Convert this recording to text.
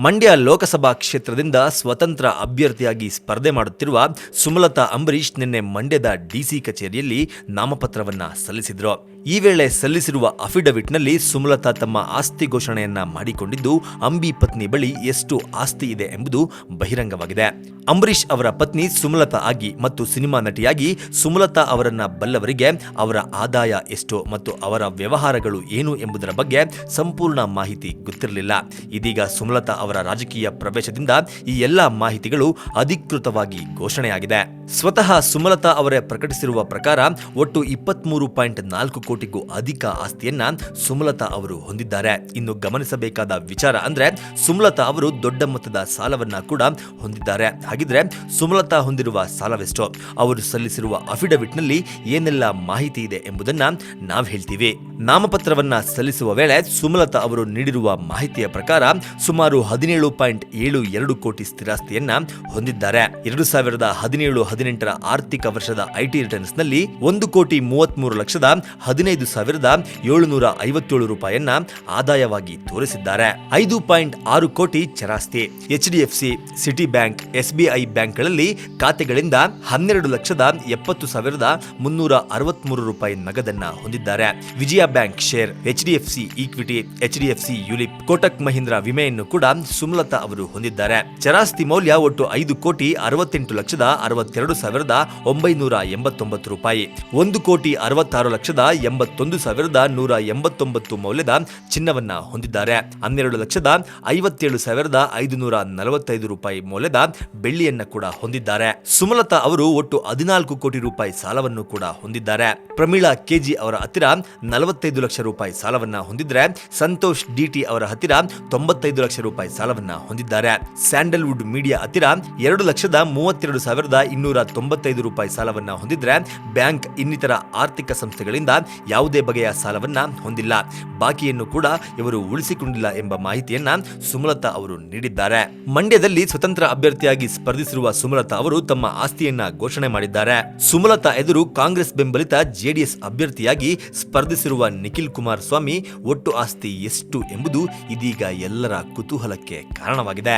ಮಂಡ್ಯ ಲೋಕಸಭಾ ಕ್ಷೇತ್ರದಿಂದ ಸ್ವತಂತ್ರ ಅಭ್ಯರ್ಥಿಯಾಗಿ ಸ್ಪರ್ಧೆ ಮಾಡುತ್ತಿರುವ ಸುಮಲತಾ ಅಂಬರೀಶ್ ನಿನ್ನೆ ಮಂಡ್ಯದ ಡಿಸಿ ಕಚೇರಿಯಲ್ಲಿ ನಾಮಪತ್ರವನ್ನ ಸಲ್ಲಿಸಿದ್ರು. ಈ ವೇಳೆ ಸಲ್ಲಿಸಿರುವ ಅಫಿಡವಿಟ್ನಲ್ಲಿ ಸುಮಲತಾ ತಮ್ಮ ಆಸ್ತಿ ಘೋಷಣೆಯನ್ನ ಮಾಡಿಕೊಂಡಿದ್ದು, ಅಂಬಿ ಪತ್ನಿ ಬಳಿ ಎಷ್ಟು ಆಸ್ತಿ ಇದೆ ಎಂಬುದು ಬಹಿರಂಗವಾಗಿದೆ. ಅಂಬರೀಶ್ ಅವರ ಪತ್ನಿ ಸುಮಲತಾ ಆಗಿ ಮತ್ತು ಸಿನಿಮಾ ನಟಿಯಾಗಿ ಸುಮಲತಾ ಅವರನ್ನ ಬಲ್ಲವರಿಗೆ ಅವರ ಆದಾಯ ಎಷ್ಟು ಮತ್ತು ಅವರ ವ್ಯವಹಾರಗಳು ಏನು ಎಂಬುದರ ಬಗ್ಗೆ ಸಂಪೂರ್ಣ ಮಾಹಿತಿ ಗೊತ್ತಿರಲಿಲ್ಲ. ಇದೀಗ ಸುಮಲತಾ ಅವರ ರಾಜಕೀಯ ಪ್ರವೇಶದಿಂದ ಈ ಎಲ್ಲ ಮಾಹಿತಿಗಳು ಅಧಿಕೃತವಾಗಿ ಘೋಷಣೆಯಾಗಿದೆ. ಸ್ವತಃ ಸುಮಲತಾ ಅವರೇ ಪ್ರಕಟಿಸಿರುವ ಪ್ರಕಾರ ಒಟ್ಟು ಇಪ್ಪತ್ಮೂರು ಪಾಯಿಂಟ್ ನಾಲ್ಕು ಕೋಟಿಗೂ ಅಧಿಕ ಆಸ್ತಿಯನ್ನ ಸುಮಲತಾ ಅವರು ಹೊಂದಿದ್ದಾರೆ. ಇನ್ನು ಗಮನಿಸಬೇಕಾದ ವಿಚಾರ ಅಂದ್ರೆ ಸುಮಲತಾ ಅವರು ದೊಡ್ಡ ಮೊತ್ತದ ಸಾಲವನ್ನ ಕೂಡ ಹೊಂದಿದ್ದಾರೆ. ಹಾಗಿದ್ರೆ ಸುಮಲತಾ ಹೊಂದಿರುವ ಸಾಲವೆಷ್ಟು? ಅವರು ಸಲ್ಲಿಸಿರುವ ಅಫಿಡವಿಟ್ನಲ್ಲಿ ಏನೆಲ್ಲ ಮಾಹಿತಿ ಇದೆ ಎಂಬುದನ್ನ ನಾವು ಹೇಳ್ತೀವಿ. ನಾಮಪತ್ರವನ್ನ ಸಲ್ಲಿಸುವ ವೇಳೆ ಸುಮಲತಾ ಅವರು ನೀಡಿರುವ ಮಾಹಿತಿಯ ಪ್ರಕಾರ ಸುಮಾರು ಹದಿನೇಳು ಪಾಯಿಂಟ್ ಏಳು ಎರಡು ಕೋಟಿ ಸ್ಥಿರಾಸ್ತಿಯನ್ನ ಹೊಂದಿದ್ದಾರೆ. ಎರಡು ಸಾವಿರದ ಹದಿನೇಳು ಹದಿನೆಂಟರ ಆರ್ಥಿಕ ವರ್ಷದ ಐಟಿ ರಿಟರ್ನ್ಸ್ನಲ್ಲಿ ಒಂದು ಕೋಟಿ ಮೂವತ್ಮೂರು ಲಕ್ಷದ ಹದಿನೈದು ಸಾವಿರದ ಏಳುನೂರ ಐವತ್ತೇಳು ರೂಪಾಯಿಯನ್ನ ಆದಾಯವಾಗಿ ತೋರಿಸಿದ್ದಾರೆ. ಐದು ಪಾಯಿಂಟ್ ಆರು ಕೋಟಿ ಚರಾಸ್ತಿ. ಎಚ್ಡಿಎಫ್ಸಿ ಸಿಟಿ ಬ್ಯಾಂಕ್ ಎಸ್ಬಿಐ ಬ್ಯಾಂಕ್ಗಳಲ್ಲಿ ಖಾತೆಗಳಿಂದ ಹನ್ನೆರಡು ಲಕ್ಷದ ಎಪ್ಪತ್ತು ಸಾವಿರದ ಮುನ್ನೂರ ಅರವತ್ಮೂರು ರೂಪಾಯಿ ನಗದನ್ನ ಹೊಂದಿದ್ದಾರೆ. Vijaya bank share HDFC equity HDFC ULIP, Kotak Mahindra ವಿಮೆಯನ್ನು ಕೂಡ ಸುಮಲತಾ ಅವರು ಹೊಂದಿದ್ದಾರೆ. ಚರಾಸ್ತಿ ಮೌಲ್ಯ ಒಟ್ಟು ಐದು ಕೋಟಿ ಅರವತ್ತೆಂಟು ಲಕ್ಷದ ಅರವತ್ತೆರಡು ಸಾವಿರದ ಒಂಬೈನೂರ ಎಂಬತ್ತೊಂಬತ್ತು ರೂಪಾಯಿ. ಒಂದು ಕೋಟಿ ಅರವತ್ತಾರು ಲಕ್ಷದ ಎಂಬತ್ತೊಂದು ಸಾವಿರದ ನೂರ ಎಂಬತ್ತೊಂಬತ್ತು ಮೌಲ್ಯದ ಚಿನ್ನವನ್ನ ಹೊಂದಿದ್ದಾರೆ. ಹನ್ನೆರಡು ಲಕ್ಷದ ಐವತ್ತೇಳು ಸಾವಿರದ ಐದುನೂರ ನಲವತ್ತೈದು ರೂಪಾಯಿ ಮೌಲ್ಯದ ಬೆಳ್ಳಿಯನ್ನ ಕೂಡ ಹೊಂದಿದ್ದಾರೆ. ಸುಮಲತಾ ಅವರು ಒಟ್ಟು ಹದಿನಾಲ್ಕು ಕೋಟಿ ರೂಪಾಯಿ ಸಾಲವನ್ನು ಕೂಡ ಹೊಂದಿದ್ದಾರೆ. ಪ್ರಮೀಳಾ ಕೆಜಿ ಅವರ ಹತ್ತಿರ ನಲವತ್ತೈದು ಲಕ್ಷ ರೂಪಾಯಿ ಸಾಲವನ್ನ ಹೊಂದಿದ್ರೆ ಸಂತೋಷ್ ಡಿಟಿ ಅವರ ಹತ್ತಿರ ತೊಂಬತ್ತೈದು ಲಕ್ಷ ರೂಪಾಯಿ ಸಾಲವನ್ನ ಹೊಂದಿದ್ದಾರೆ. ಸ್ಯಾಂಡಲ್ವುಡ್ ಮೀಡಿಯಾ ಹತ್ತಿರ ಎರಡು ಲಕ್ಷದ ಮೂವತ್ತೆರಡು ಸಾವಿರದ ಇನ್ನೂರ ತೊಂಬತ್ತೈದು ರೂಪಾಯಿ ಸಾಲವನ್ನು ಹೊಂದಿದ್ರೆ ಬ್ಯಾಂಕ್ ಇನ್ನಿತರ ಆರ್ಥಿಕ ಸಂಸ್ಥೆಗಳಿಂದ ಯಾವುದೇ ಬಗೆಯ ಸಾಲವನ್ನು ಹೊಂದಿಲ್ಲ. ಬಾಕಿಯನ್ನು ಕೂಡ ಇವರು ಉಳಿಸಿಕೊಂಡಿಲ್ಲ ಎಂಬ ಮಾಹಿತಿಯನ್ನ ಸುಮಲತಾ ಅವರು ನೀಡಿದ್ದಾರೆ. ಮಂಡ್ಯದಲ್ಲಿ ಸ್ವತಂತ್ರ ಅಭ್ಯರ್ಥಿಯಾಗಿ ಸ್ಪರ್ಧಿಸಿರುವ ಸುಮಲತಾ ಅವರು ತಮ್ಮ ಆಸ್ತಿಯನ್ನ ಘೋಷಣೆ ಮಾಡಿದ್ದಾರೆ. ಸುಮಲತಾ ಎದುರು ಕಾಂಗ್ರೆಸ್ ಬೆಂಬಲಿತ ಜೆಡಿಎಸ್ ಅಭ್ಯರ್ಥಿಯಾಗಿ ಸ್ಪರ್ಧಿಸಿರುವ ನಿಖಿಲ್ ಕುಮಾರಸ್ವಾಮಿ ಒಟ್ಟು ಆಸ್ತಿ ಎಷ್ಟು ಎಂಬುದು ಇದೀಗ ಎಲ್ಲರ ಕುತೂಹಲಕ್ಕೆ ಕಾರಣವಾಗಿದೆ.